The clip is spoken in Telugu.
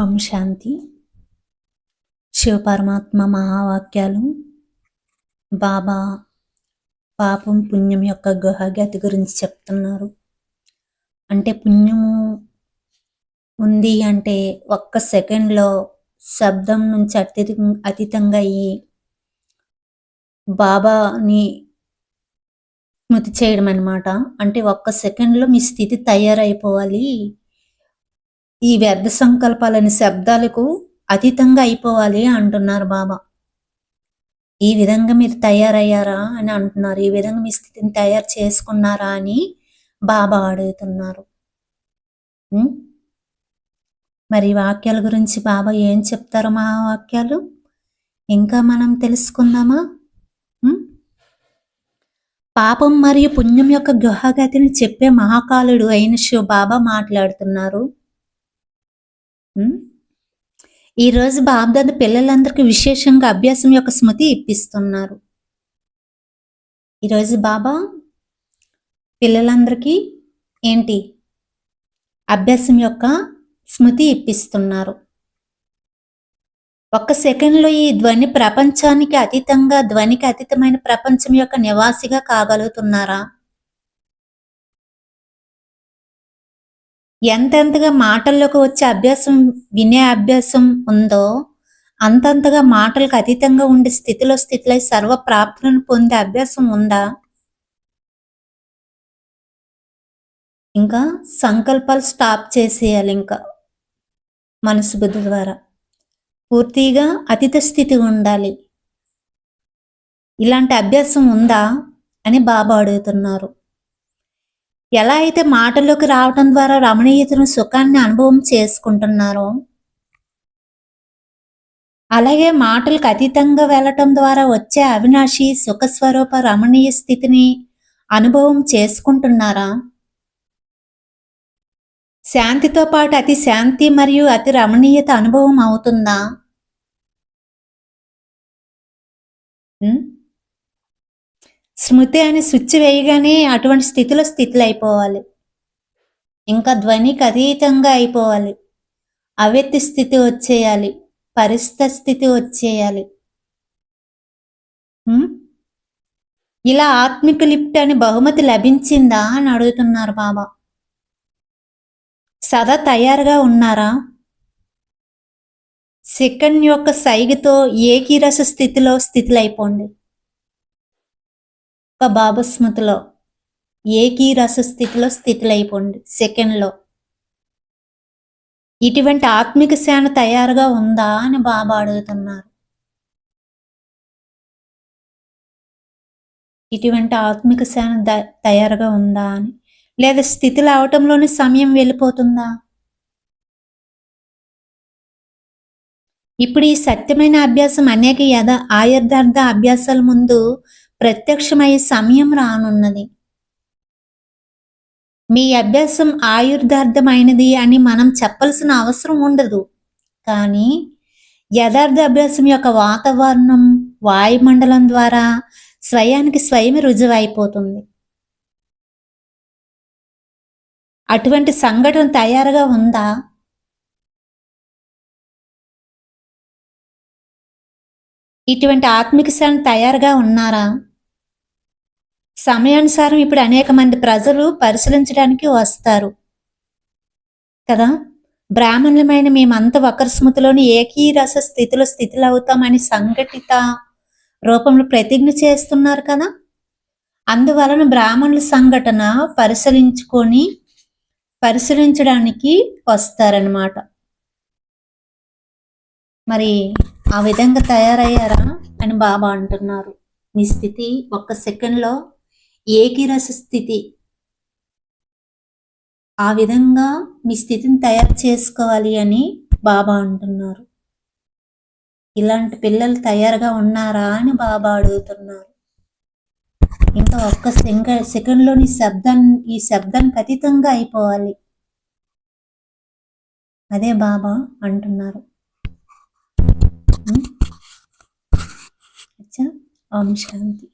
ఓం శాంతి. శివపరమాత్మ మహావాక్యాలు. బాబా పాపం పుణ్యం యొక్క గుహగతి గురించి చెప్తున్నారు. అంటే పుణ్యము ఉంది అంటే ఒక్క సెకండ్లో శబ్దం నుంచి అత్యధి అతీతంగా అయ్యి బాబాని స్మృతి చేయడం అనమాట అంటే ఒక్క సెకండ్లో మీ స్థితి తయారైపోవాలి. ఈ వ్యర్థ సంకల్పాలని శబ్దాలకు అతీతంగా అయిపోవాలి అంటున్నారు బాబా. ఈ విధంగా మీరు తయారయ్యారా అని అంటున్నారు. ఈ విధంగా మీ స్థితిని తయారు చేసుకున్నారా అని బాబా అడుగుతున్నారు. మరి వాక్యాల గురించి బాబా ఏం చెప్తారు మా వాక్యాలు ఇంకా మనం తెలుసుకుందామా? పాపం మరియు పుణ్యం యొక్క గృహగతిని చెప్పే మహాకాలుడు అయిన శివ బాబా మాట్లాడుతున్నారు. ఈరోజు బాబ్దాద పిల్లలందరికీ విశేషంగా అభ్యాసం యొక్క స్మృతి ఇప్పిస్తున్నారు. ఈరోజు బాబా పిల్లలందరికీ ఏంటి? అభ్యాసం యొక్క స్మృతి ఇప్పిస్తున్నారు. ఒక్క సెకండ్లో ఈ ధ్వని ప్రపంచానికి అతీతంగా ధ్వనికి అతీతమైన ప్రపంచం యొక్క నివాసిగా కాగలుగుతున్నారా? ఎంతెంతగా మాటల్లోకి వచ్చే అభ్యాసం వినే అభ్యాసం ఉందో అంతంతగా మాటలకు అతీతంగా ఉండే స్థితిలో స్థితిలో సర్వ ప్రాప్తులను పొందే అభ్యాసం ఉందా? ఇంకా సంకల్పాలు స్టాప్ చేసేయాలి ఇంకా మనసు బుద్ధి ద్వారా. పూర్తిగా అతీత స్థితి ఉండాలి. ఇలాంటి అభ్యాసం ఉందా అని బాబా అడుగుతున్నారు. ఎలా అయితే మాటల్లోకి రావటం ద్వారా రమణీయతను సుఖాన్ని అనుభవం చేసుకుంటున్నారో అలాగే మాటలకు అతీతంగా వెళ్ళటం ద్వారా వచ్చే అవినాశి సుఖస్వరూప రమణీయ స్థితిని అనుభవం చేసుకుంటున్నారా? శాంతితో పాటు అతి శాంతి మరియు అతి రమణీయత అనుభవం అవుతుందా? స్మృతి అని స్విచ్ వేయగానే అటువంటి స్థితిలో స్థితిలో అయిపోవాలి. ఇంకా ధ్వనికి అతీతంగా అయిపోవాలి. అవ్యక్తి స్థితి వచ్చేయాలి. పరిస్థితి స్థితి వచ్చేయాలి. ఇలా ఆత్మిక లిఫ్ట్ అని బహుమతి లభించిందా అని అడుగుతున్నారు బాబా. సదా తయారుగా ఉన్నారా? సెకండ్ యొక్క సైగతో ఏకీరస స్థితిలో స్థితులైపోండి. ఒక్క భావస్మృతిలో ఏకీరస స్థితిలో స్థితిలైపోండి. సెకండ్లో ఇటువంటి ఆత్మిక సేన తయారుగా ఉందా అని బాబా అడుగుతున్నారు. ఇటువంటి ఆత్మిక సేన తయారుగా ఉందా అని. లేదా స్థితిలో అవటంలోనే సమయం వెళ్ళిపోతుందా? ఇప్పుడు ఈ సత్యమైన అభ్యాసం అనేక యథ ఆయుర్దార్థ అభ్యాసాల ముందు ప్రత్యక్షమయ్యే సమయం రానున్నది. మీ అభ్యాసం ఆయుర్దార్థమైనది అని మనం చెప్పాల్సిన అవసరం ఉండదు. కానీ యథార్థ అభ్యాసం యొక్క వాతావరణం వాయుమండలం ద్వారా స్వయానికి స్వయమే రుజువైపోతుంది. అటువంటి సంఘటన తయారుగా ఉందా? ఇటువంటి ఆత్మిక శ్రమ తయారుగా ఉన్నారా? సమయానుసారం ఇప్పుడు అనేక మంది ప్రజలు పరిశీలించడానికి వస్తారు. కదా? బ్రాహ్మణులమైన మేమంతా ఒకరి స్మృతిలోని ఏకీరస స్థితిలో స్థితిలో అవుతామని సంఘటిత రూపంలో ప్రతిజ్ఞ చేస్తున్నారు కదా? అందువలన బ్రాహ్మణుల సంఘటన పరిశీలించుకొని పరిశీలించడానికి వస్తారనమాట మరి ఆ విధంగా తయారయ్యారా అని బాబా అంటున్నారు. మీ స్థితి ఒక్క సెకండ్లో ఏకిరస స్థితి ఆ విధంగా మీ స్థితిని తయారు చేసుకోవాలి అని బాబా అంటున్నారు. ఇలాంటి పిల్లలు తయారుగా ఉన్నారా అని బాబా అడుగుతున్నారు. ఇంకా ఒక్క సెకండ్ సెకండ్లోని శబ్దం ఈ శబ్దానికి అతీతంగా అయిపోవాలి. అదే బాబా అంటున్నారు. అచ్చా ఓం శాంతి.